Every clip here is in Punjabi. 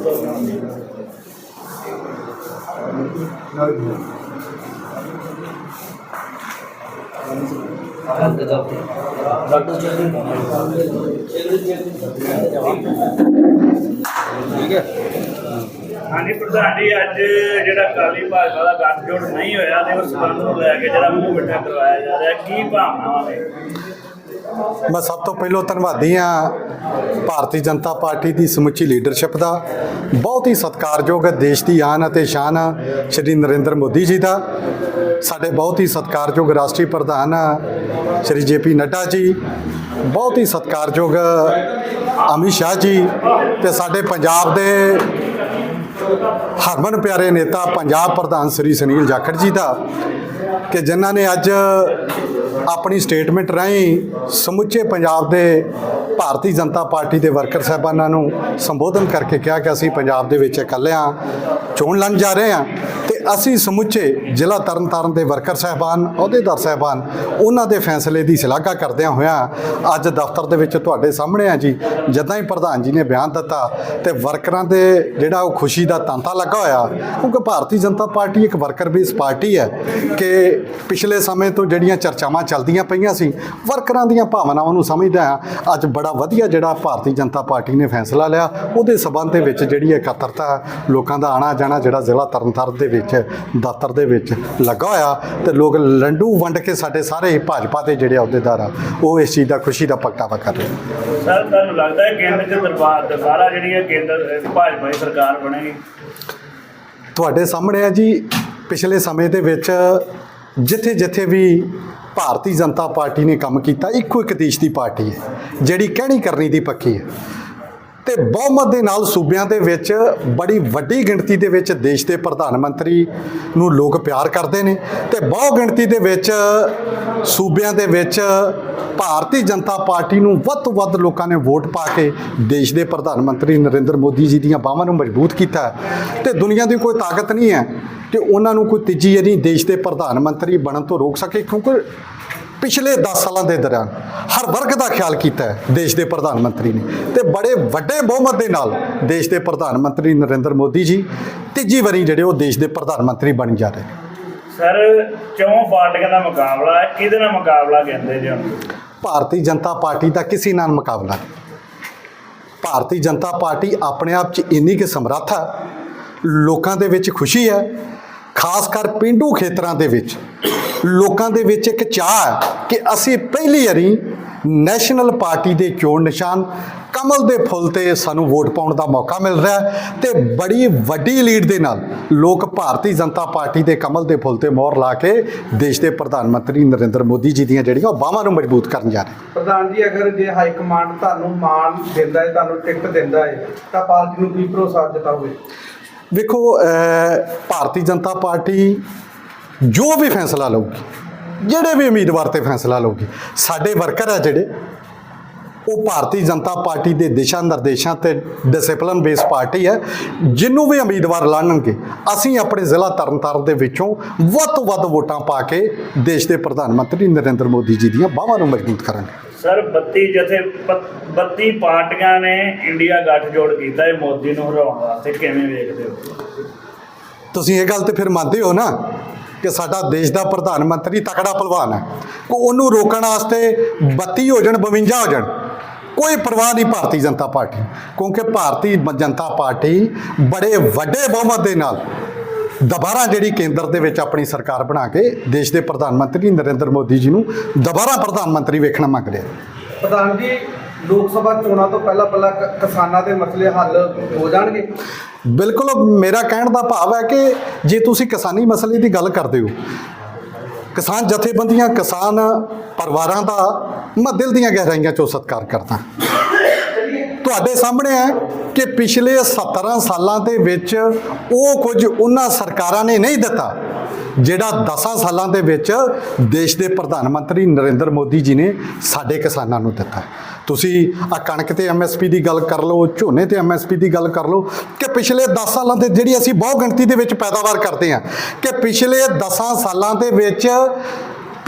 ਬੰਦੋ ਜਿੰਦਾਬਾਦ ਹਾਂਜੀ ਪ੍ਰਧਾਨ ਜੀ ਅੱਜ ਜਿਹੜਾ ਕਾਲੀ ਭਾਜਪਾ ਦਾ ਗੱਠਜੋੜ ਨਹੀਂ ਹੋਇਆ ਤੇ ਉਸ ਸੰਬੰਧ ਨੂੰ ਲੈ ਕੇ ਜਿਹੜਾ ਮੂੰਹ ਮਿੱਠਾ ਕਰਵਾਇਆ ਜਾ ਰਿਹਾ, ਕੀ ਭਾਵਨਾਵਾਂ ਨੇ ਮੈਂ ਸਭ ਤੋਂ ਪਹਿਲਾਂ ਧੰਨਵਾਦੀ ਆ ਭਾਰਤੀ ਜਨਤਾ ਪਾਰਟੀ ਦੀ ਸਮੁੱਚੀ ਲੀਡਰਸ਼ਿਪ ਦਾ। ਬਹੁਤ ਹੀ ਸਤਿਕਾਰਯੋਗ ਦੇਸ਼ ਦੀ ਆਨ ਅਤੇ ਸ਼ਾਨ ਸ਼੍ਰੀ ਨਰਿੰਦਰ ਮੋਦੀ ਜੀ ਦਾ। ਸਾਡੇ ਬਹੁਤ ਹੀ ਸਤਿਕਾਰਯੋਗ ਰਾਸ਼ਟਰੀ ਪ੍ਰਧਾਨ ਆ, ਸ਼੍ਰੀ ਜੇਪੀ ਨੱਡਾ ਜੀ। ਬਹੁਤ ਹੀ ਸਤਿਕਾਰਯੋਗ ਅਮਿਤ ਸ਼ਾਹ ਜੀ ਤੇ ਸਾਡੇ ਪੰਜਾਬ ਦੇ ਹਰਮਨ ਪਿਆਰੇ ਨੇਤਾ, ਪੰਜਾਬ ਪ੍ਰਧਾਨ ਸ੍ਰੀ ਸੁਨੀਲ ਜਾਖੜ ਜੀ ਦਾ ਕਿ ਜਿਨ੍ਹਾਂ ਨੇ ਅੱਜ ਆਪਣੀ ਸਟੇਟਮੈਂਟ ਰਾਹੀਂ ਸਮੁੱਚੇ ਪੰਜਾਬ ਦੇ ਭਾਰਤੀ ਜਨਤਾ ਪਾਰਟੀ ਦੇ ਵਰਕਰ ਸਾਹਿਬਾਨਾਂ ਨੂੰ ਸੰਬੋਧਨ ਕਰਕੇ ਕਿਹਾ ਕਿ ਅਸੀਂ ਪੰਜਾਬ ਦੇ ਵਿੱਚ ਇਕੱਲੇ ਹਾਂ, ਚੋਣ ਲੜਨ ਜਾ ਰਹੇ ਹਾਂ ਤੇ ਅਸੀਂ ਸਮੁੱਚੇ ਜ਼ਿਲ੍ਹਾ ਤਰਨਤਾਰਨ ਦੇ ਵਰਕਰ ਸਾਹਿਬਾਨ, ਅਹੁਦੇਦਾਰ ਸਾਹਿਬਾਨ, ਉਹਨਾਂ ਦੇ ਫੈਸਲੇ ਦੀ ਸ਼ਲਾਘਾ ਕਰਦਿਆਂ ਹੋਇਆਂ ਅੱਜ ਦਫ਼ਤਰ ਦੇ ਵਿੱਚ ਤੁਹਾਡੇ ਸਾਹਮਣੇ ਆ ਜੀ। ਜਦਾਂ ਹੀ ਪ੍ਰਧਾਨ ਜੀ ਨੇ ਬਿਆਨ ਦਿੱਤਾ ਤੇ ਵਰਕਰਾਂ ਦੇ ਜਿਹੜਾ ਉਹ ਖੁਸ਼ੀ ਦਾ ਤਾਂਤਾ ਲੱਗਾ ਹੋਇਆ, ਕਿਉਂਕਿ ਭਾਰਤੀ ਜਨਤਾ ਪਾਰਟੀ ਇੱਕ ਵਰਕਰ ਬੇਸ ਪਾਰਟੀ ਹੈ ਕਿ ਪਿਛਲੇ ਸਮੇਂ ਤੋਂ ਜਿਹੜੀਆਂ ਚਰਚਾਵਾਂ ਚੱਲਦੀਆਂ ਪਈਆਂ ਸੀ, ਵਰਕਰਾਂ ਦੀਆਂ ਭਾਵਨਾਵਾਂ ਨੂੰ ਸਮਝਦਾ ਹਾਂ। ਅੱਜ ਬੜਾ ਵਧੀਆ ਜਿਹੜਾ ਭਾਰਤੀ ਜਨਤਾ ਪਾਰਟੀ ਨੇ ਫੈਸਲਾ ਲਿਆ, ਉਹਦੇ ਸਬੰਧ ਦੇ ਵਿੱਚ ਜਿਹੜੀ ਇਕੱਤਰਤਾ ਲੋਕਾਂ ਦਾ ਆਣਾ ਜਾਣਾ ਜਿਹੜਾ ਜ਼ਿਲ੍ਹਾ ਤਰਨਤਾਰਨ ਦੇ ਵਿੱਚ ਦਫ਼ਤਰ ਦੇ ਵਿੱਚ ਲੱਗਾ ਹੋਇਆ ਤੇ ਲੋਕ ਲੰਡੂ ਵੰਡ ਕੇ ਸਾਡੇ ਸਾਰੇ ਭਾਜਪਾ ਦੇ ਜਿਹੜੇ ਅਹੁਦੇਦਾਰ ਆ ਉਹ ਇਸ ਚੀਜ਼ ਦਾ ਖੁਸ਼ੀ ਦਾ ਪ੍ਰਗਟਾਵਾ ਕਰ ਰਹੇ ਸਰ ਤੁਹਾਨੂੰ ਲੱਗਦਾ ਹੈ ਕੇਂਦਰ ਚ ਦਰਬਾਰ ਦੁਬਾਰਾ ਜਿਹੜੀ ਹੈ ਕੇਂਦਰ ਭਾਜਪਾ ਦੀ ਸਰਕਾਰ ਬਣੇਗੀ? ਤੁਹਾਡੇ ਸਾਹਮਣੇ ਆ ਜੀ ਪਿਛਲੇ ਸਮੇਂ ਦੇ ਵਿੱਚ ਜਿੱਥੇ ਜਿੱਥੇ ਵੀ ਭਾਰਤੀ ਜਨਤਾ ਪਾਰਟੀ ਨੇ ਕੰਮ ਕੀਤਾ ਇੱਕੋ ਇੱਕ ਦੇਸ਼ ਦੀ ਪਾਰਟੀ ਹੈ ਜਿਹੜੀ ਕਹਿਣੀ ਕਰਨੀ ਦੀ ਪੱਕੀ ਹੈ। ਤੇ ਬਹੁਮਤ ਦੇ ਨਾਲ ਸੂਬਿਆਂ ਦੇ ਵਿੱਚ ਬੜੀ ਵੱਡੀ ਗਿਣਤੀ ਦੇ ਵਿੱਚ ਦੇਸ਼ ਦੇ ਪ੍ਰਧਾਨ ਮੰਤਰੀ ਨੂੰ ਲੋਕ ਪਿਆਰ ਕਰਦੇ ਨੇ ਤੇ ਬਹੁ ਗਿਣਤੀ ਦੇ ਵਿੱਚ ਸੂਬਿਆਂ ਦੇ ਵਿੱਚ ਭਾਰਤੀ ਜਨਤਾ ਪਾਰਟੀ ਨੂੰ ਵੱਧ ਤੋਂ ਵੱਧ ਲੋਕਾਂ ਨੇ ਵੋਟ ਪਾ ਕੇ ਦੇਸ਼ ਦੇ ਪ੍ਰਧਾਨ ਮੰਤਰੀ ਨਰਿੰਦਰ ਮੋਦੀ ਜੀ ਦੀਆਂ ਬਾਹਾਂ ਨੂੰ ਮਜ਼ਬੂਤ ਕੀਤਾ ਹੈ। ਤੇ ਦੁਨੀਆ ਦੀ ਕੋਈ ਤਾਕਤ ਨਹੀਂ ਹੈ ਕਿ ਉਹਨਾਂ ਨੂੰ ਕੋਈ ਤੀਜੀ ਯਾਨੀ ਦੇਸ਼ ਦੇ ਪ੍ਰਧਾਨ ਮੰਤਰੀ ਬਣਨ ਤੋਂ ਰੋਕ ਸਕੇ, ਕਿਉਂਕਿ ਪਿਛਲੇ 10 ਸਾਲਾਂ ਦੇ ਦੌਰਾਨ ਹਰ ਵਰਗ ਦਾ ਖਿਆਲ ਕੀਤਾ ਹੈ ਦੇਸ਼ ਦੇ ਪ੍ਰਧਾਨ ਮੰਤਰੀ ਨੇ। ਤੇ ਬੜੇ ਵੱਡੇ ਬਹੁਮਤ ਦੇ ਨਾਲ ਦੇਸ਼ ਦੇ ਪ੍ਰਧਾਨ ਮੰਤਰੀ ਨਰਿੰਦਰ ਮੋਦੀ ਜੀ ਤੀਜੀ ਵਾਰੀ ਜਿਹੜੇ ਉਹ ਦੇਸ਼ ਦੇ ਪ੍ਰਧਾਨ ਮੰਤਰੀ ਬਣ ਜਾ ਰਹੇ ਨੇ। ਸਰ ਚੌਂ ਪਾਰਟੀਆਂ ਦਾ ਮੁਕਾਬਲਾ ਹੈ ਕਿਹਦੇ ਨਾਲ ਮੁਕਾਬਲਾ ਕਹਿੰਦੇ ਜੀ ਭਾਰਤੀ ਜਨਤਾ ਪਾਰਟੀ ਦਾ ਕਿਸੇ ਨਾਲ ਮੁਕਾਬਲਾ ਨਹੀਂ। ਭਾਰਤੀ ਜਨਤਾ ਪਾਰਟੀ ਆਪਣੇ ਆਪ 'ਚ ਇੰਨੀ ਕਿ ਸਮਰੱਥ ਹੈ ਲੋਕਾਂ ਦੇ ਵਿੱਚ ਖੁਸ਼ੀ ਹੈ ਖਾਸ ਕਰ ਪਿੰਡੂ ਖੇਤਰਾਂ ਦੇ ਵਿੱਚ। ਲੋਕਾਂ ਦੇ ਵਿੱਚ ਇੱਕ ਚਾਹ ਹੈ ਕਿ ਅਸੀਂ ਪਹਿਲੀ ਵਾਰੀ ਨੈਸ਼ਨਲ ਪਾਰਟੀ ਦੇ ਚੋਣ ਨਿਸ਼ਾਨ ਕਮਲ ਦੇ ਫੁੱਲ ਤੇ ਸਾਨੂੰ ਵੋਟ ਪਾਉਣ ਦਾ ਮੌਕਾ ਮਿਲ ਰਿਹਾ ਹੈ ਤੇ ਬੜੀ ਵੱਡੀ ਲੀਡ ਦੇ ਨਾਲ ਲੋਕ ਭਾਰਤੀ ਜਨਤਾ ਪਾਰਟੀ ਦੇ ਕਮਲ ਦੇ ਫੁੱਲ ਤੇ ਮੋਹਰ ਲਾ ਕੇ ਦੇਸ਼ ਦੇ ਪ੍ਰਧਾਨ ਮੰਤਰੀ ਨਰਿੰਦਰ ਮੋਦੀ ਜੀ ਦੀਆਂ ਜਿਹੜੀਆਂ ਉਹ ਬਾਹਾਂ ਨੂੰ ਮਜ਼ਬੂਤ ਕਰਨ ਜਾ ਰਹੇ ਪ੍ਰਧਾਨ ਜੀ ਅਗਰ ਜੇ ਹਾਈ ਕਮਾਂਡ ਤੁਹਾਨੂੰ ਮਾਨ ਦਿੰਦਾ ਹੈ ਤੁਹਾਨੂੰ ਟਿਕਟ ਦਿੰਦਾ ਹੈ ਤਾਂ ਪਾਰਟੀ ਨੂੰ ਕੀ ਭਰੋਸਾ ਜਤਾਓਗੇ ਵੇਖੋ ਅਹ, ਭਾਰਤੀ ਜਨਤਾ ਪਾਰਟੀ ਜੋ ਵੀ ਫੈਸਲਾ ਲਊਗੀ ਜਿਹੜੇ ਵੀ ਉਮੀਦਵਾਰ ਤੇ ਫੈਸਲਾ ਲਊਗੀ ਸਾਡੇ ਵਰਕਰ ਆ ਜਿਹੜੇ ਉਹ ਭਾਰਤੀ ਜਨਤਾ ਪਾਰਟੀ ਦੇ ਦਿਸ਼ਾ ਨਿਰਦੇਸ਼ਾਂ ਤੇ ਡਿਸਪਲਿਨ ਬੇਸ ਪਾਰਟੀ ਹੈ ਜਿਹਨੂੰ ਵੀ ਉਮੀਦਵਾਰ ਲੜਨਗੇ ਅਸੀਂ ਆਪਣੇ ਜ਼ਿਲ੍ਹਾ ਤਰਨਤਾਰਨ ਦੇ ਵਿੱਚੋਂ ਵੱਧ ਤੋਂ ਵੱਧ ਵੋਟਾਂ ਪਾ ਕੇ ਦੇਸ਼ ਦੇ ਪ੍ਰਧਾਨ ਮੰਤਰੀ ਨਰਿੰਦਰ ਮੋਦੀ ਜੀ ਦੀਆਂ ਬਾਹਾਂ ਨੂੰ ਮਜ਼ਬੂਤ ਕਰਾਂਗੇ। ਸਰ 32 ਜਥੇ 32 ਪਾਰਟੀਆਂ ਨੇ ਇੰਡੀਆ ਗੱਠਜੋੜ ਕੀਤਾ ਹੈ ਮੋਦੀ ਨੂੰ ਹਰਾਉਣ ਵਾਸਤੇ ਕਿਵੇਂ ਵੇਖਦੇ ਹੋ? ਤੁਸੀਂ ਇਹ ਗੱਲ ਤੇ ਫਿਰ ਮੰਨਦੇ ਹੋ ਨਾ ਕਿ ਸਾਡਾ ਦੇਸ਼ ਦਾ ਪ੍ਰਧਾਨ ਮੰਤਰੀ ਤਕੜਾ ਪਹਿਲਵਾਨ ਹੈ, ਕੋ ਉਹਨੂੰ ਰੋਕਣ ਵਾਸਤੇ 32 ਹੋ ਜਾਣ 52 ਹੋ ਜਾਣ, ਕੋਈ ਪਰਵਾਹ ਨਹੀਂ ਭਾਰਤੀ ਜਨਤਾ ਪਾਰਟੀ। ਕਿਉਂਕਿ ਭਾਰਤੀ ਜਨਤਾ ਪਾਰਟੀ ਬੜੇ ਵੱਡੇ ਬਹੁਮਤ ਦੇ ਨਾਲ ਦੁਬਾਰਾ ਜਿਹੜੀ ਕੇਂਦਰ ਦੇ ਵਿੱਚ ਆਪਣੀ ਸਰਕਾਰ ਬਣਾ ਕੇ ਦੇਸ਼ ਦੇ ਪ੍ਰਧਾਨ ਮੰਤਰੀ ਨਰਿੰਦਰ ਮੋਦੀ ਜੀ ਨੂੰ ਦੁਬਾਰਾ ਪ੍ਰਧਾਨ ਮੰਤਰੀ ਵੇਖਣਾ ਮੰਗ ਰਿਹਾ ਪ੍ਰਧਾਨ ਜੀ, ਲੋਕ ਸਭਾ ਚੋਣਾਂ ਤੋਂ ਪਹਿਲਾਂ ਪਹਿਲਾਂ ਕਿਸਾਨਾਂ ਦੇ ਮਸਲੇ ਹੱਲ ਹੋ ਜਾਣਗੇ? ਬਿਲਕੁਲ ਮੇਰਾ ਕਹਿਣ ਦਾ ਭਾਵ ਹੈ ਕਿ ਜੇ ਤੁਸੀਂ ਕਿਸਾਨੀ ਮਸਲੇ ਦੀ ਗੱਲ ਕਰਦੇ ਹੋ, ਕਿਸਾਨ ਜਥੇਬੰਦੀਆਂ, ਕਿਸਾਨ ਪਰਿਵਾਰਾਂ ਦਾ ਮੈਂ ਦਿਲ ਦੀਆਂ ਗਹਿਰਾਈਆਂ ਚੋਂ ਸਤਿਕਾਰ ਕਰਦਾ। ਤੁਹਾਡੇ ਸਾਹਮਣੇ ਹੈ ਕਿ ਪਿਛਲੇ 17 ਸਾਲਾਂ ਦੇ ਵਿੱਚ ਉਹ ਕੁਝ ਉਹਨਾਂ ਸਰਕਾਰਾਂ ਨੇ ਨਹੀਂ ਦਿੱਤਾ। ਜਿਹੜਾ 10 ਸਾਲਾਂ ਦੇ ਵਿੱਚ ਦੇਸ਼ ਦੇ ਪ੍ਰਧਾਨ ਮੰਤਰੀ ਨਰਿੰਦਰ ਮੋਦੀ ਜੀ ਨੇ ਸਾਡੇ ਕਿਸਾਨਾਂ ਨੂੰ ਦਿੱਤਾ। ਤੁਸੀਂ ਆ ਕਣਕ ਤੇ ਐਮਐਸਪੀ ਦੀ ਗੱਲ ਕਰ ਲਓ, ਝੋਨੇ ਤੇ ਐਮਐਸਪੀ ਦੀ ਗੱਲ ਕਰ ਲਓ ਕਿ ਪਿਛਲੇ 10 ਸਾਲਾਂ ਦੇ ਜਿਹੜੀ ਅਸੀਂ ਬਹੁ ਗਿਣਤੀ ਦੇ ਵਿੱਚ ਪੈਦਾਵਾਰ ਕਰਦੇ ਹਾਂ, ਕਿ ਪਿਛਲੇ 10 ਸਾਲਾਂ ਦੇ ਵਿੱਚ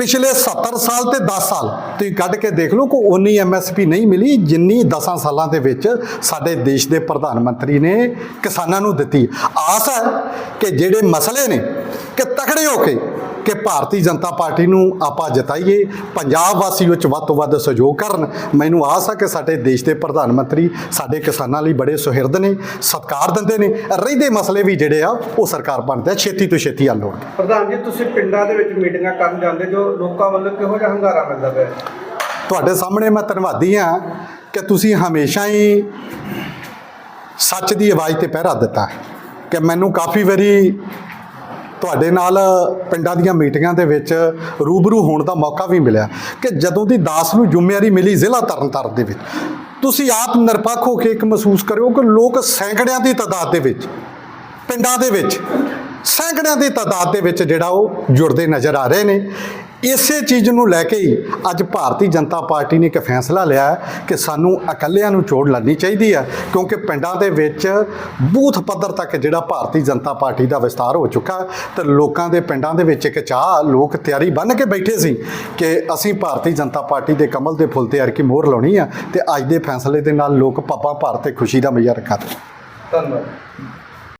ਪਿਛਲੇ 70 ਸਾਲ ਤੇ 10 ਸਾਲ ਤੁਸੀਂ ਕੱਢ ਕੇ ਦੇਖ ਲਓ ਕਿ ਉਨੀ ਐਮਐਸਪੀ ਨਹੀਂ ਮਿਲੀ, ਜਿੰਨੀ 10 ਸਾਲਾਂ ਦੇ ਵਿੱਚ ਸਾਡੇ ਦੇਸ਼ ਦੇ ਪ੍ਰਧਾਨ ਮੰਤਰੀ ਨੇ ਕਿਸਾਨਾਂ ਨੂੰ ਦਿੱਤੀ। ਆਸ ਹੈ ਕਿ ਜਿਹੜੇ ਮਸਲੇ ਨੇ, ਕਿ ਤਕੜੇ ਹੋ ਕੇ ਕਿ ਭਾਰਤੀ ਜਨਤਾ ਪਾਰਟੀ ਨੂੰ ਆਪਾਂ ਜਿਤਾਈਏ ਪੰਜਾਬ ਵਾਸੀ ਵਿੱਚ ਵੱਧ ਤੋਂ ਵੱਧ ਸਹਿਯੋਗ ਕਰਨ। ਮੈਨੂੰ ਆਸ ਹੈ ਕਿ ਸਾਡੇ ਦੇਸ਼ ਦੇ ਪ੍ਰਧਾਨ ਮੰਤਰੀ ਸਾਡੇ ਕਿਸਾਨਾਂ ਲਈ ਬੜੇ ਸੁਹਿਰਦ ਨੇ ਸਤਿਕਾਰ ਦਿੰਦੇ ਨੇ। ਰਹਿੰਦੇ ਮਸਲੇ ਵੀ ਜਿਹੜੇ ਆ ਉਹ ਸਰਕਾਰ ਬਣਦਾ ਛੇਤੀ ਤੋਂ ਛੇਤੀ ਹੱਲ ਹੋਣਗੇ। ਪ੍ਰਧਾਨ ਜੀ ਤੁਸੀਂ ਪਿੰਡਾਂ ਦੇ ਵਿੱਚ ਮੀਟਿੰਗਾਂ ਕਰਨ ਜਾਂਦੇ ਜੋ ਲੋਕਾਂ ਵੱਲੋਂ ਕਿਹੋ ਜਿਹਾ ਹੰਗਾਰਾ ਮਿਲਦਾ ਪਿਆ? ਤੁਹਾਡੇ ਸਾਹਮਣੇ ਮੈਂ ਧੰਨਵਾਦੀ ਹਾਂ ਕਿ ਤੁਸੀਂ ਹਮੇਸ਼ਾ ਹੀ ਸੱਚ ਦੀ ਆਵਾਜ਼ ਤੇ ਪਹਿਰਾ ਦਿੱਤਾ ਕਿ ਮੈਨੂੰ ਕਾਫੀ ਵਾਰੀ ਤੁਹਾਡੇ ਨਾਲ ਪਿੰਡਾਂ ਦੀਆਂ ਮੀਟਿੰਗਾਂ ਦੇ ਵਿੱਚ ਰੂਬਰੂ ਹੋਣ ਦਾ ਮੌਕਾ ਵੀ ਮਿਲਿਆ ਕਿ ਜਦੋਂ ਦੀ ਦਾਸ ਨੂੰ ਜ਼ਿੰਮੇਵਾਰੀ ਮਿਲੀ ਜ਼ਿਲ੍ਹਾ ਤਰਨਤਾਰਨ ਦੇ ਵਿੱਚ, ਤੁਸੀਂ ਆਪ ਨਿਰਪੱਖ ਹੋ ਕੇ ਇੱਕ ਮਹਿਸੂਸ ਕਰਿਓ ਕਿ ਲੋਕ ਸੈਂਕੜਿਆਂ ਦੀ ਤਾਦਾਦ ਦੇ ਵਿੱਚ, ਪਿੰਡਾਂ ਦੇ ਵਿੱਚ, ਸੈਂਕੜਿਆਂ ਦੀ ਤਾਦਾਦ ਦੇ ਵਿੱਚ ਜਿਹੜਾ ਉਹ ਜੁੜਦੇ ਨਜ਼ਰ ਆ ਰਹੇ ਨੇ। ਇਸੇ ਚੀਜ਼ ਨੂੰ ਲੈ ਕੇ ਹੀ ਅੱਜ ਭਾਰਤੀ ਜਨਤਾ ਪਾਰਟੀ ਨੇ ਇੱਕ ਫੈਸਲਾ ਲਿਆ ਹੈ ਕਿ ਸਾਨੂੰ ਇਕੱਲਿਆਂ ਨੂੰ ਚੋੜ ਲੜਨੀ ਚਾਹੀਦੀ ਹੈ, ਕਿਉਂਕਿ ਪਿੰਡਾਂ ਦੇ ਵਿੱਚ ਬੂਥ ਪੱਧਰ ਤੱਕ ਜਿਹੜਾ ਭਾਰਤੀ ਜਨਤਾ ਪਾਰਟੀ ਦਾ ਵਿਸਤਾਰ ਹੋ ਚੁੱਕਾ ਹੈ ਤੇ ਲੋਕਾਂ ਦੇ ਪਿੰਡਾਂ ਦੇ ਵਿੱਚ ਇੱਕ ਚਾਹ ਲੋਕ ਤਿਆਰੀ ਬੰਨ ਕੇ ਬੈਠੇ ਸੀ ਕਿ ਅਸੀਂ ਭਾਰਤੀ ਜਨਤਾ ਪਾਰਟੀ ਦੇ ਕਮਲ ਦੇ ਫੁੱਲ ਤੇ ਅਰਕੀ ਮੋਹਰ ਲਾਉਣੀ ਆ ਤੇ ਅੱਜ ਦੇ ਫੈਸਲੇ ਦੇ ਨਾਲ ਲੋਕ ਪੱਪਾ ਭਾਰਤ ਤੇ ਖੁਸ਼ੀ ਦਾ ਮਜ਼ਾ ਰੱਖਾ ਧੰਨਵਾਦ।